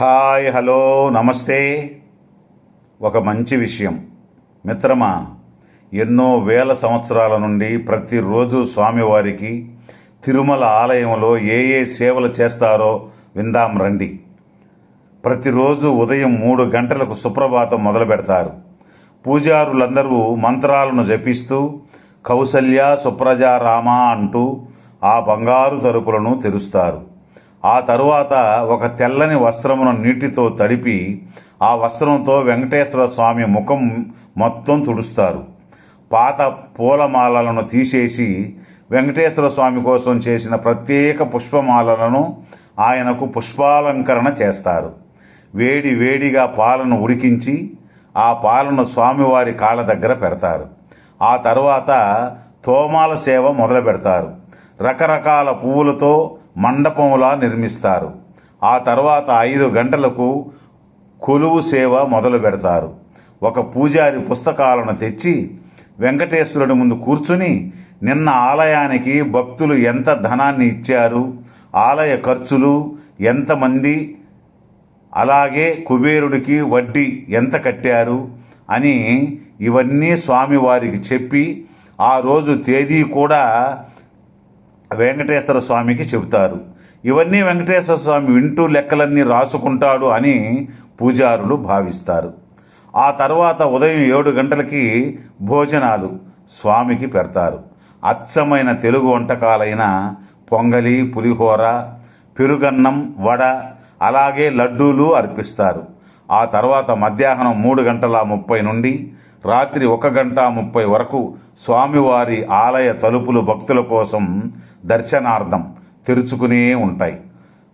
Hi hello నమస్తే. ఒక మంచి విషయం. మిత్రమా ఎన్నో వేల సంవత్సరాల నుండి ప్రతిరోజు స్వామివారికి తిరుమల ఆలయంలో ఏ ఏ సేవలు చేస్తారో విందాం రండి. ప్రతిరోజు ఉదయం మూడు గంటలకు సుప్రభాతం మొదలు పెడతారు. పూజారులందరూ మంత్రాలను జపిస్తూ కౌసల్య సుప్రజారామ అంటూ ఆ బంగారు తలుపులను తెరుస్తారు. ఆ తరువాత ఒక తెల్లని వస్త్రమును నీటితో తడిపి ఆ వస్త్రంతో వెంకటేశ్వర స్వామి ముఖం మొత్తం తుడుస్తారు. పాత పూలమాలలను తీసేసి వెంకటేశ్వర స్వామి కోసం చేసిన ప్రత్యేక పుష్పమాలలను ఆయనకు పుష్పాలంకరణ చేస్తారు. వేడి వేడిగా పాలను ఉడికించి ఆ పాలను స్వామివారి కాళ్ళ దగ్గర పెడతారు. ఆ తరువాత తోమాల సేవ మొదలు పెడతారు రకరకాల పువ్వులతో మండపంలా నిర్మిస్తారు. ఆ తర్వాత ఐదు గంటలకు కొలువు సేవ మొదలు పెడతారు. ఒక పూజారి పుస్తకాలను తెచ్చి వెంకటేశ్వరుడి ముందు కూర్చుని నిన్న ఆలయానికి భక్తులు ఎంత ధనాన్ని ఇచ్చారు ఆలయ ఖర్చులు ఎంతమంది అలాగే కుబేరుడికి వడ్డీ ఎంత కట్టారు అని ఇవన్నీ స్వామివారికి చెప్పి ఆ రోజు తేదీ కూడా వెంకటేశ్వర స్వామికి చెబుతారు. ఇవన్నీ వెంకటేశ్వర స్వామి వింటూ లెక్కలన్నీ రాసుకుంటాడు అని పూజారులు భావిస్తారు. ఆ తర్వాత ఉదయం ఏడు గంటలకి భోజనాలు స్వామికి పెడతారు. అచ్చమైన తెలుగు వంటకాలైన పొంగలి పులిహోర పెరుగన్నం వడ అలాగే లడ్డూలు అర్పిస్తారు. ఆ తర్వాత మధ్యాహ్నం మూడు గంటల ముప్పై నుండి రాత్రి ఒక గంట ముప్పై వరకు స్వామివారి ఆలయ తలుపులు భక్తుల కోసం దర్శనార్థం తెరుచుకునే ఉంటాయి.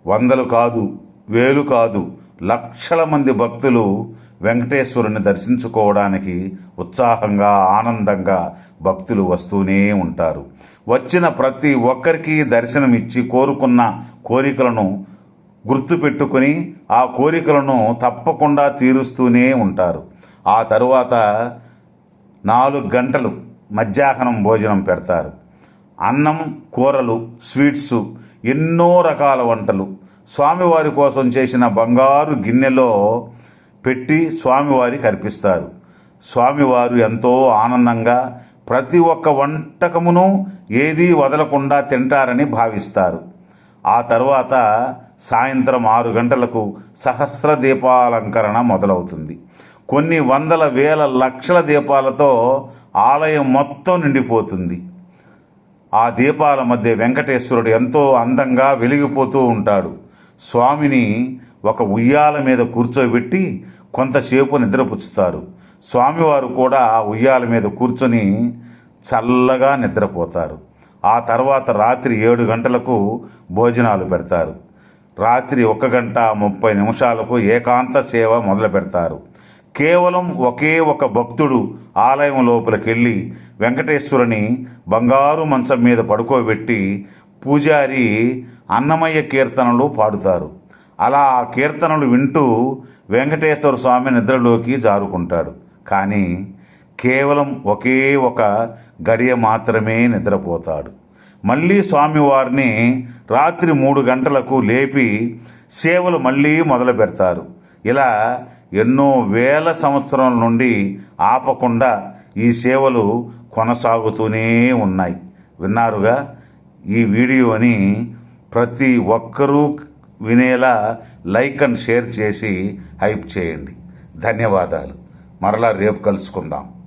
వందలు కాదు వేలు కాదు లక్షల మంది భక్తులు వెంకటేశ్వరుని దర్శించుకోవడానికి ఉత్సాహంగా ఆనందంగా భక్తులు వస్తూనే ఉంటారు. వచ్చిన ప్రతి ఒక్కరికి దర్శనమిచ్చి కోరుకున్న కోరికలను గుర్తుపెట్టుకుని ఆ కోరికలను తప్పకుండా తీరుస్తూనే ఉంటారు. ఆ తరువాత నాలుగు గంటలు మధ్యాహ్నం భోజనం పెడతారు. అన్నం కూరలు స్వీట్స్ ఎన్నో రకాల వంటలు. స్వామివారి కోసం చేసిన బంగారు గిన్నెలో పెట్టి స్వామివారికి అర్పిస్తారు స్వామివారు ఎంతో ఆనందంగా ప్రతి ఒక్క వంటకమును ఏదీ వదలకుండా తింటారని భావిస్తారు. ఆ తర్వాత సాయంత్రం ఆరు గంటలకు సహస్ర దీపాలంకరణ మొదలవుతుంది. కొన్ని వందల వేల లక్షల దీపాలతో ఆలయం మొత్తం నిండిపోతుంది. ఆ దీపాల మధ్య వెంకటేశ్వరుడు ఎంతో అందంగా వెలిగిపోతూ ఉంటాడు. స్వామిని ఒక ఉయ్యాల మీద కూర్చోబెట్టి కొంతసేపు నిద్రపుచ్చుతారు. స్వామివారు కూడా ఆ ఉయ్యాల మీద కూర్చొని చల్లగా నిద్రపోతారు. ఆ తర్వాత రాత్రి ఏడు గంటలకు భోజనాలు పెడతారు. రాత్రి ఒక గంట ముప్పై నిమిషాలకు ఏకాంత సేవ మొదలు పెడతారు కేవలం ఒకే ఒక భక్తుడు ఆలయం లోపలికెళ్ళి వెంకటేశ్వరుని బంగారు మంచం మీద పడుకోబెట్టి పూజారి అన్నమయ్య కీర్తనలు పాడుతారు. అలా ఆ కీర్తనలు వింటూ వెంకటేశ్వర స్వామి నిద్రలోకి జారుకుంటాడు. కానీ కేవలం ఒకే ఒక గడియ మాత్రమే నిద్రపోతాడు. మళ్ళీ స్వామివారిని రాత్రి మూడు గంటలకు లేపి సేవలు మళ్ళీ మొదలు పెడతారు ఇలా ఎన్నో వేల సంవత్సరాల నుండి ఆపకుండా ఈ సేవలు కొనసాగుతూనే ఉన్నాయి. విన్నారుగా? ఈ వీడియోని ప్రతి ఒక్కరూ వినేలా లైక్ అండ్ షేర్ చేసి హైప్ చేయండి. ధన్యవాదాలు. మరలా రేపు కలుసుకుందాం.